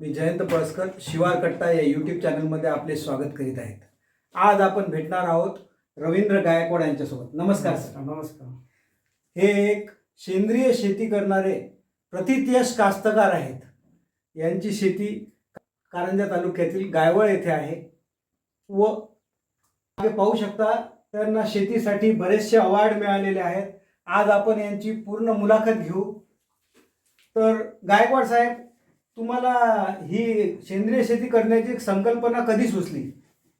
मी जयंत पळसकर शिवार कट्टा या यूट्यूब चॅनलमध्ये आपले स्वागत करीत आहेत. आज आपण भेटणार आहोत रवींद्र गायकवाड यांच्यासोबत. नमस्कार सर. नमस्कार. हे एक सेंद्रिय शेती करणारे प्रतिथयश कास्तकार आहेत. यांची शेती कारंजा तालुक्यातील गायवळ येथे आहे. व पाहू शकता त्यांना शेतीसाठी बरेचसे अवॉर्ड मिळालेले आहेत. आज आपण यांची पूर्ण मुलाखत घेऊ. तर गायकवाड साहेब तुम्हाला ही सेंद्रिय शेती करण्याची संकल्पना कधी सुचली?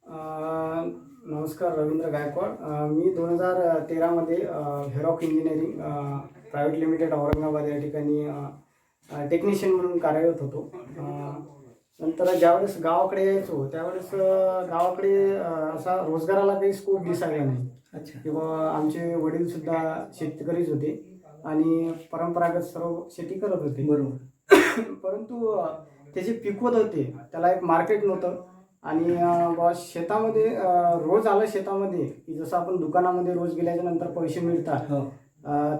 नमस्कार रवींद्र गायकवाड. मी दोन हजार तेरामध्ये हेरॉक इंजिनिअरिंग प्रायव्हेट लिमिटेड औरंगाबाद या ठिकाणी टेक्निशियन म्हणून कार्यरत होतो. नंतर ज्यावेळेस गावाकडे यायचो त्यावेळेस गावाकडे असा रोजगाराला काही स्कोप दिसायला नाही. अच्छा. किंवा आमचे वडील सुद्धा शेतकरीच होते आणि परंपरागत सर्व शेती करत होते. बरोबर. परंतु अ, ते जे पिकवत होते त्याला एक मार्केट नव्हतं. आणि बुवा शेतामध्ये रोज आलं शेतामध्ये की जसं आपण दुकानामध्ये रोज गेल्याच्यानंतर पैसे मिळतात. हो.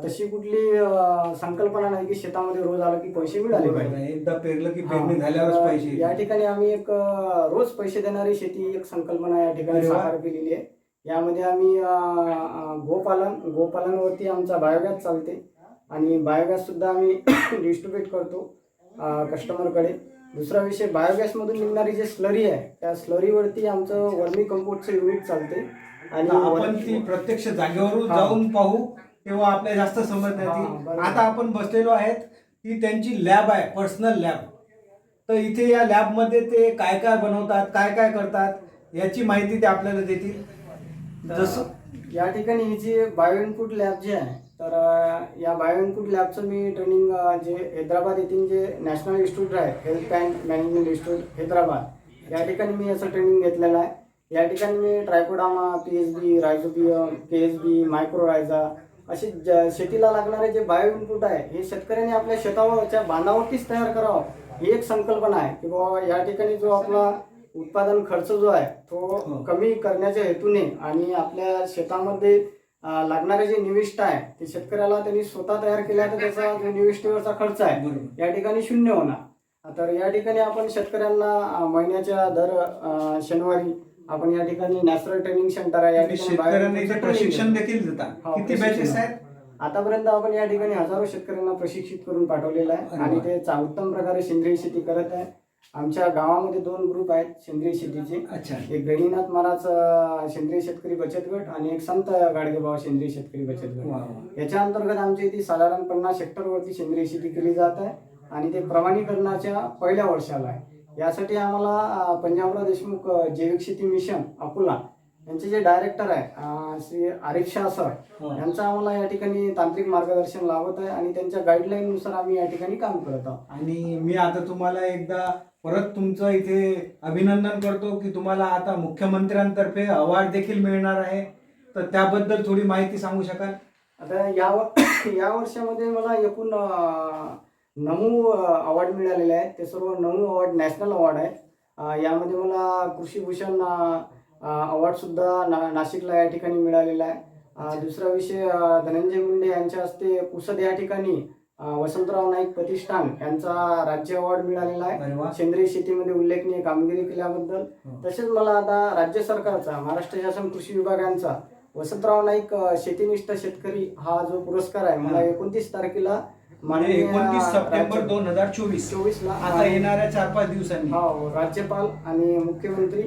तशी कुठली संकल्पना नाही की शेतामध्ये रोज आलं की पैसे मिळाले पाहिजे. एकदा पेरलं की पेरणी झाल्यावरच तर पाहिजे या ठिकाणी आम्ही एक रोज पैसे देणारी शेती एक संकल्पना या ठिकाणी. साकार केलेली आहे. यामध्ये आम्ही गोपालन गोपालनवरती आमचा बायोगॅस चालते. आणि बायोगॅस सुद्धा आम्ही डिस्ट्रीब्यूट करतो. कस्टमरकडे दुसरा विषय बायोगॅसमधून निघणारी जे स्लरी आहे त्या स्लरीवरती आमचं वर्मी कंपोस्टचं युनिट चालते आणि आपण ती प्रत्यक्ष जागेवरून. जाऊन पाहू तेव्हा आपल्याला जास्त हा, येईल बरोबर. आता आपण बसलेलो आहेत ही त्यांची लॅब आहे पर्सनल लॅब तर इथे या लॅबमध्ये ते काय काय बनवतात काय काय करतात याची माहिती ते आपल्याला देतील. जसं या ठिकाणी ही जी बायो इनपुट लॅब जी आहे तर या बायो इनपुट लॅबचं मी ट्रेनिंग जे हैदराबाद येथील जे नॅशनल इन्स्टिट्यूट आहे health and management institute Hyderabad. या ठिकाणी मी याचं ट्रेनिंग घेतलेलं आहे. या ठिकाणी मी trichoderma P H B rhizobium K H B mycorrhiza असे ज- शेतीला लागणारे जे बायो इनपुट आहे हे शेतकऱ्यांनी आपल्या शेतावरच्या बांधावरतीच तयार करावं ही एक संकल्पना आहे. की बाबा या ठिकाणी जो आपला उत्पादन खर्च जो आहे तो हो. कमी करण्याच्या हेतूने आणि आपल्या शेतामध्ये लागणारे जे निविष्ट आहे ते शेतकऱ्याला त्यांनी स्वतः तयार केल्या तर त्याचा जो निविष्टीवरचा खर्च आहे या ठिकाणी शून्य होणार तर या ठिकाणी आपण शेतकऱ्यांना महिन्याच्या दर शनिवारी आपण या ठिकाणी नॅचरल ट्रेनिंग सेंटर आहे या ठिकाणी प्रशिक्षण. देखील हो, किती. बॅचेस आहेत आतापर्यंत आपण या ठिकाणी हजारो शेतकऱ्यांना प्रशिक्षित करून पाठवलेलं आहे आणि. ते उत्तम प्रकारे सेंद्रिय शेती करत आहे आमच्या गावामध्ये दोन ग्रुप आहेत सेंद्रिय शेतीचे. अच्छा. एक गणिनाथ महाराज सेंद्रिय शेतकरी बचत गट आणि एक संत गाडगेबाबा सेंद्रिय शेतकरी बचत गट. याच्या अंतर्गत आमच्या इथे साधारण पन्नास हेक्टरवरती सेंद्रिय शेती केली जात आहे आणि ते प्रमाणीकरणाच्या पहिल्या वर्षाला आहे. यासाठी आम्हाला पंजाबराव देशमुख जैविक शेती मिशन अकोला यांचे जे डायरेक्टर आहे श्री आरिफ शाह सर हो. यांचं आम्हाला या ठिकाणी तांत्रिक मार्गदर्शन लावत आहे आणि त्यांच्या गाईडलाईन नुसार आम्ही या ठिकाणी काम करत आहोत. आणि मी आता तुम्हाला एकदा परत तुमचं इथे अभिनंदन करतो की तुम्हाला आता मुख्यमंत्र्यांतर्फे अवॉर्ड देखील मिळणार आहे. तर त्याबद्दल थोडी माहिती सांगू शकाल? आता या व- या वर्षामध्ये मला एकूण अं, नऊ अवॉर्ड मिळालेले आहेत. ते सर्व नऊ अवॉर्ड नॅशनल अवॉर्ड आहेत. अं, यामध्ये मला कृषीभूषण अवॉर्डसुद्धा ना नाशिकला या ठिकाणी मिळालेला आहे. अं, दुसरा विषय अं, धनंजय मुंडे यांच्या हस्ते पुसद या ठिकाणी वसंतराव नाईक प्रतिष्ठान यांचा राज्य अवॉर्ड मिळालेला आहे सेंद्रिय शेतीमध्ये उल्लेखनीय कामगिरी केल्याबद्दल हो. तसेच मला आता राज्य सरकारचा महाराष्ट्र शासन कृषी विभागांचा वसंतराव नाईक शेतीनिष्ठ शेतकरी हा जो पुरस्कार आहे मला. एकोणतीस तारखेला म्हणजे एकोणतीस सप्टेंबर दोन हजार चोवीस. चोवीस ला आता येणाऱ्या चार पाच दिवसांनी. हो राज्यपाल आणि मुख्यमंत्री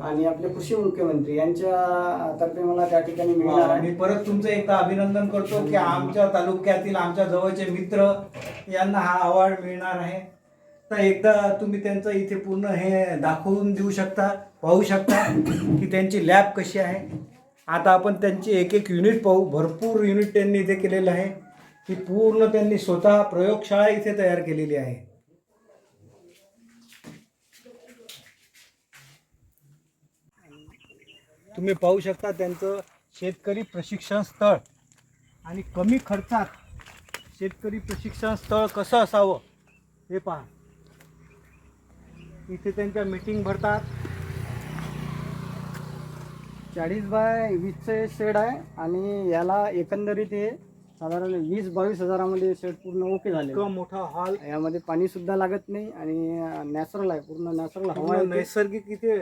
आणि आपले कृषी मुख्यमंत्री यांच्या तर्फे मला त्या ठिकाणी मिळणार आहे. मी परत तुमचं एकदा अभिनंदन करतो की आमच्या तालुक्यातील आमच्या जवळचे मित्र यांना हा अवॉर्ड मिळणार आहे. तर एकदा तुम्ही त्यांचं इथे पूर्ण हे दाखवून देऊ शकता पाहू शकता की त्यांची लॅब कशी आहे. आता आपण त्यांची एक एक युनिट पाहू. भरपूर युनिट त्यांनी इथे केलेलं आहे. ही पूर्ण त्यांनी स्वतः प्रयोगशाळा इथे तयार केलेली आहे. तुम्ही पाहू शकता त्यांचं शेतकरी प्रशिक्षण स्थळ आणि कमी खर्चात शेतकरी प्रशिक्षण स्थळ कसं असावं हे पहा. इथे त्यांच्या मीटिंग भरतात. चाळीस बाय वीसचे शेड आहे आणि याला एकंदरीत हे साधारण वीस बावीस हजारामध्ये शेड पूर्ण ओके झाले. इतकं मोठा हॉल. यामध्ये पाणी सुद्धा लागत नाही आणि नॅचरल आहे पूर्ण नॅचरल हवा येते. नैसर्गिक इथे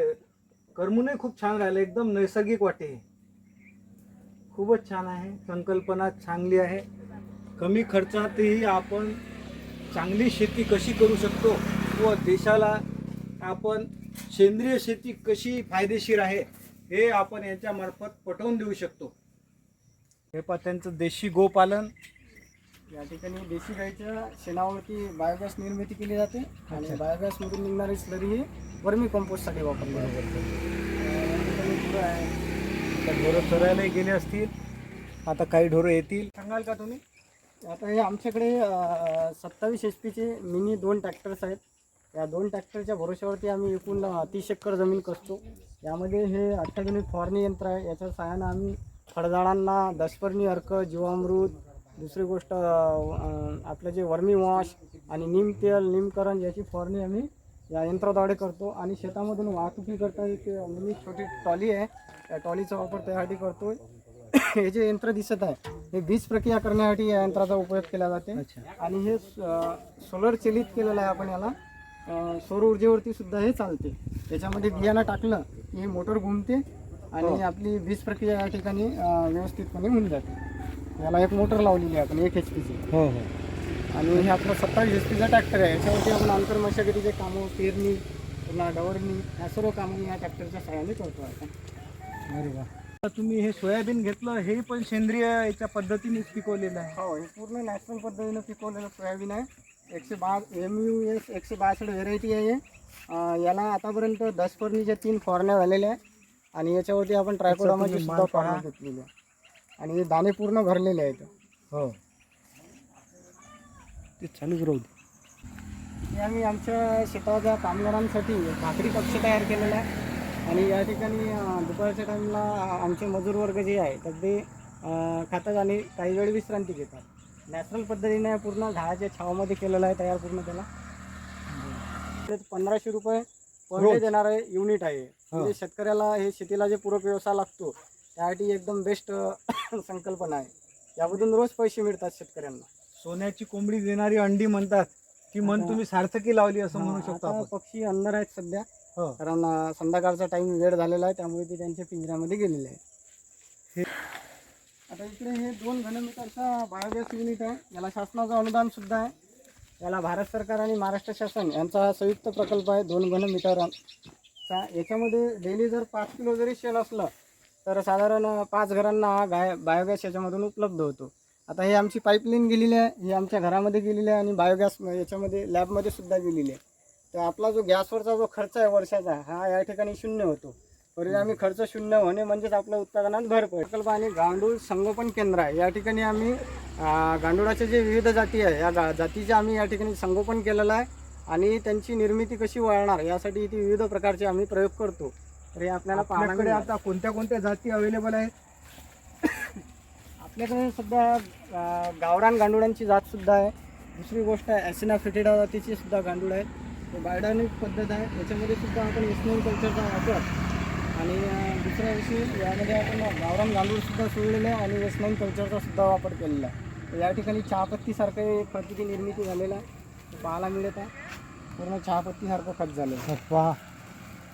करमूनही खूप छान राहिलं एकदम नैसर्गिक वाटे. खूपच छान आहे संकल्पना चांगली आहे. कमी खर्चातही आपण चांगली शेती कशी करू शकतो? व देशाला आपण सेंद्रिय शेती कशी फायदेशीर आहे हे आपण यांच्यामार्फत पटवून देऊ शकतो. हे पा त्यांचं देशी गोपालन. या ठिकाणी देशी गाईच्या शेणावरती बायोगॅस निर्मिती केली जाते आणि बायोगॅस मधून निघणारी स्लरी ही वर्मी कंपोस्टसाठी वापरली जाते. ढोरं चरायलाही गेले असतील. आता काही ढोरं येतील. सांगाल का तुम्ही? आता हे आमच्याकडे सत्तावीस एच पीचे मिनी दोन ट्रॅक्टर्स आहेत. या दोन ट्रॅक्टरच्या भरोश्यावरती आम्ही एकूण तीस एकर जमीन कसतो. यामध्ये हे अत्याधुनिक फवारणी यंत्र आहे. याच्या सहाय्यानं आम्ही फळझाडांना दशपर्णी अर्क जीवामृत दुसरी गोष्ट आपलं जे वर्मी वॉश आणि नीम तेल नीमकरण याची फवारणी आम्ही या यंत्राद्वारे करतो. आणि शेतामधून वाहतुकीकरता एक मिनी छोटी ट्रॉली आहे. त्या ट्रॉलीचा वापर त्यासाठी करतो हे जे यंत्र दिसत आहे हे बीज प्रक्रिया करण्यासाठी या यंत्राचा उपयोग केला जाते. आणि हे सोलर चलित केलेलं आहे आपण याला. सौर ऊर्जेवरती सुद्धा हे चालते. त्याच्यामध्ये बियाणं टाकलं की हे मोटर घुमते. आणि आपली बीज प्रक्रिया या ठिकाणी अ, व्यवस्थितपणे होऊन जाते. याला एक मोटर लावलेली आहे आपण एक एच पीची हो हो. आणि हे आपलं सत्तावीस एच पीचा ट्रॅक्टर आहे. याच्यावरती आपण आंतर मशागतीचे कामं पेरणी पुन्हा डवरणी या सर्व कामं या ट्रॅक्टरच्या सहाय्याने करतो आपण. अरे वा. आता तुम्ही हे सोयाबीन घेतलं हे पण सेंद्रिय याच्या पद्धतीनेच पिकवलेलं आहे. हो हे पूर्ण नॅचरल पद्धतीनं पिकवलेलं सोयाबीन आहे. एकशे बा एम यू एस एकशे बासष्ट व्हेरायटी आहे. हे. अं, याला आतापर्यंत दस फरणीच्या तीन फवारण्या झालेल्या आहे आणि याच्यावरती आपण ट्रायकोडामाची तुम्ही सुद्धा मान पहा. घेतलेली आहे. आणि हे दाणे पूर्ण भरलेले आहेत. हो. ते चालूच राहू दे. हे आम्ही आमच्या शेताच्या कामगारांसाठी भाकरी कक्ष तयार केलेला आहे. आणि या ठिकाणी अं, दुपारच्या टाईमला आमचे मजूर वर्ग जे आहे तर ते अं, खातात आणि काही वेळ विश्रांती घेतात. नॅचरल पद्धतीने पूर्ण झाडाच्या छावामध्ये केलेलं आहे तयार पूर्ण त्याला. पंधराशे रुपये पर डे? देणारे युनिट आहे. म्हणजे शेतकऱ्याला हे शेतीला जे पूरक व्यवसाय लागतो त्यासाठी एकदम बेस्ट संकल्पना आहे. यामधून रोज पैसे मिळतात शेतकऱ्यांना. सोन्याची कोंबडी देणारी अंडी म्हणतात ती आता- तुम्ही सार्थकी लावली असं म्हणू शकतो आपण. पक्षी अंदर आहेत सध्या. हो. कारण अं, संध्याकाळचा टाइम वेळ झालेला आहे त्यामुळे ते त्यांच्या पिंजऱ्यामध्ये गेलेले आहे हे- आता इकडे हे दोन घनमीटरचा बायोगॅस युनिट आहे. याला शासनाचं अनुदान सुद्धा आहे. याला भारत सरकार आणि महाराष्ट्र शासन यांचा संयुक्त प्रकल्प आहे दोन घनमीटरचा याच्यामध्ये डेली जर पाच किलो जरी शेण असलं तर साधारण पाच घरांना हा गाय बायोगॅस याच्यामधून उपलब्ध होतो. आता हे आमची पाईपलाईन गेलेली आहे ही आमच्या घरामध्ये गेलेली आहे आणि बायोगॅस याच्यामध्ये लॅबमध्ये सुद्धा गेलेली आहे. तर आपला जो गॅसवरचा जो खर्च आहे वर्षाचा हा या ठिकाणी शून्य होतो. परिणामी खर्च शून्य होणे म्हणजेच आपल्या उत्पादनात भर पडेल प्रकल्प आणि गांडूळ संगोपन केंद्र आहे. या ठिकाणी आम्ही अं, गांडुळाचे जे विविध जाती आहे या गा जातीचे आम्ही या ठिकाणी संगोपन केलेलं आहे. आणि त्यांची निर्मिती कशी वाढणार यासाठी इथे विविध प्रकारचे आम्ही प्रयोग करतो. तर हे आपल्याला पाहण्याकडे आपल्याकडे आता कोणत्या कोणत्या जाती अवेलेबल आहेत? आपल्याकडे सध्या अं, गावरान गांडुळांची जात सुद्धा आहे. दुसरी गोष्ट आहे ॲसिना फिटेडा जातीची सुद्धा गांडूळ आहेत ते बायोडायनिक पद्धत आहे. याच्यामध्ये सुद्धा आपण इस्मेन कल्चरचा वापर. आणि अं, दुसरा विषय यामध्ये आपण गावरान गांडूळ सुद्धा सोडलेले आहे आणि वेस्टनाईन कल्चरचा सुद्धा वापर केलेला आहे. तर या ठिकाणी चहापत्तीसारखं खताची निर्मिती झालेला आहे. पाहायला मिळत आहे. पूर्ण चहापत्तीसारखं खत झालेलं आहे वा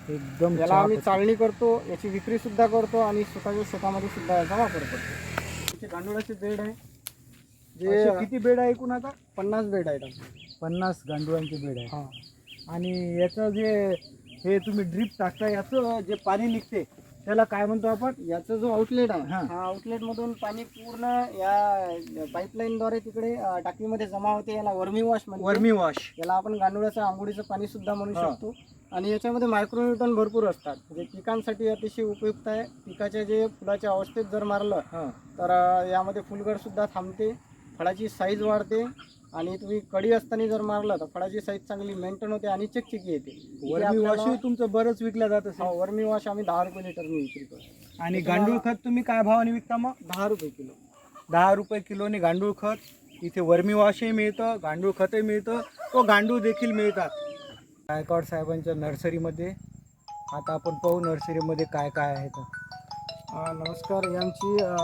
एकदम याला आम्ही चाळणी करतो याची विक्री सुद्धा करतो आणि स्वतःच्या शेतामध्ये सुद्धा याचा वापर करतो. गांडुळाचे बेड आहे. असे जे किती बेड आहे एकूण आता? पन्नास बेड आहेत आमचे. पन्नास गांडुळांचे बेड आहे हा. आणि याचं जे हे तुम्ही ड्रीप टाकता याचं जे पाणी निघते त्याला काय म्हणतो आपण? याचा जो आउटलेट आहे हा. आउटलेट मधून पाणी पूर्ण या पाईपलाईन द्वारे तिकडे टाकीमध्ये जमा होते. याला वर्मी वॉश वर्मी वॉश याला आपण गांडुळाचं आंघोळीचं पाणी सुद्धा म्हणू. शकतो. आणि याच्यामध्ये मायक्रोन्यूटन भरपूर असतात. म्हणजे पिकांसाठी अतिशय उपयुक्त आहे. पिकाच्या जे फुलाच्या अवस्थेत जर मारलं तर यामध्ये फुलगड सुद्धा थांबते. फळाची साईज वाढते. आणि तुम्ही कडी असताना जर मारलं तर फळाची साईज चांगली मेंटेन होते आणि चिकचिकी येते. वर्मी वॉश तुमचं बरंच विकलं जात असेल. हा, वर्मी वॉश आम्ही दहा रुपये लिटरने विक्री करतो आणि गांडूळ खत तुम्ही काय भावाने विकता मग? दहा रुपये किलो. दहा रुपये किलोने गांडूळ खत. इथे वर्मी वॉशही मिळतं गांडूळ खतही मिळतं व गांडूळ देखील मिळतात. गायकवाड साहेबांच्या नर्सरीमध्ये. आता आपण पाहू नर्सरीमध्ये काय काय आहे तर. अ, नमस्कार आमची अ,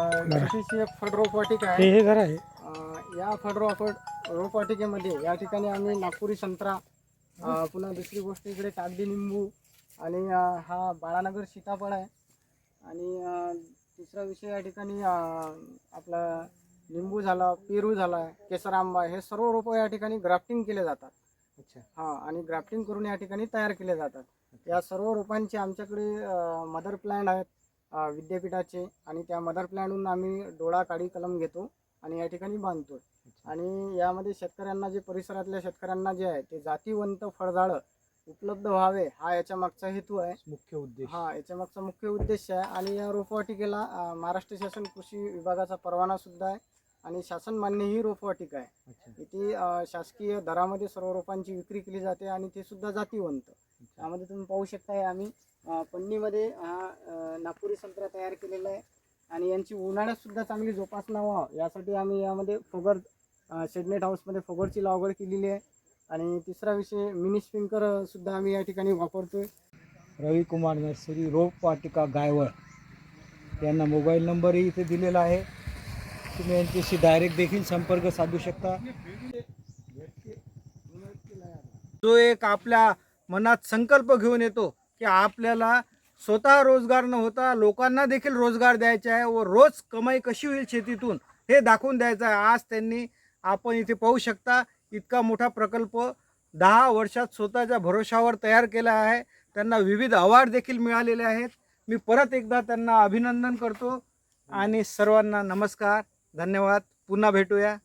छोटीशी एक आहे हे घर आहे. या फड रोपट रोपवाटिकेमध्ये या ठिकाणी आम्ही नागपुरी संत्रा अ, पुन्हा दुसरी गोष्ट इकडे कागदी निंबू आणि अ, हा बाळानगर सीताफळ आहे. आणि अ, तिसरा विषय या ठिकाणी अ, आपला लिंबू झाला पेरू झाला केसर आंबा हे सर्व रोपं या ठिकाणी ग्राफ्टिंग केले जातात. अच्छा. हा आणि ग्राफ्टिंग करून या ठिकाणी तयार केले जातात. या सर्व रोपांचे आमच्याकडे मदर प्लॅन आहेत अ, विद्यापीठाचे आणि त्या मदर प्लॅनहून आम्ही डोळा काडी कलम घेतो. आणि या ठिकाणी बांधतो आणि यामध्ये शेतकऱ्यांना जे परिसरातल्या शेतकऱ्यांना जे आहे ते जातीवंत फळझाडं उपलब्ध व्हावे हा याच्या मागचा हेतू आहे. मुख्य उद्देश. हा याच्या मागचा मुख्य उद्देश आहे. आणि या रोपवाटिकेला महाराष्ट्र शासन कृषी विभागाचा परवाना सुद्धा आहे. आणि शासन मान्य ही रोपवाटिका आहे. इथे शासकीय दरामध्ये सर्व रोपांची विक्री केली जाते आणि ते सुद्धा जातीवंत. त्यामध्ये तुम्ही पाहू शकताय आम्ही पन्नीमध्ये हा नागपुरी संत्रा तयार केलेला आहे. आणि यांची उन्हाळ्यात सुद्धा चांगली जोपासना व्हावं. यासाठी आम्ही यामध्ये फोगर शेडनेट हाऊसमध्ये फोगरची लागवड केलेली आहे. आणि तिसरा विषय मिनी स्प्रिंकर सुद्धा आम्ही या ठिकाणी वापरतोय. रविकुमार नर्सरी रोप वाटिका गायवळ. यांना मोबाईल नंबरही इथे दिलेला आहे. तुम्ही यांच्याशी डायरेक्ट देखील संपर्क साधू शकता. जो एक आपल्या मनात संकल्प घेऊन येतो की आपल्याला स्वतः रोजगार न होता लोकांना देखील रोजगार द्यायचा आहे व रोज कमाई कशी होईल शेतीतून हे दाखवून द्यायचं आहे. आज त्यांनी आपण इथे पाहू शकता इतका मोठा प्रकल्प दहा वर्षात स्वतःच्या भरोशावर तयार केला आहे. त्यांना विविध अवॉर्ड देखील मिळालेले आहेत. मी परत एकदा त्यांना अभिनंदन करतो. आणि सर्वांना नमस्कार. धन्यवाद. पुन्हा भेटूया.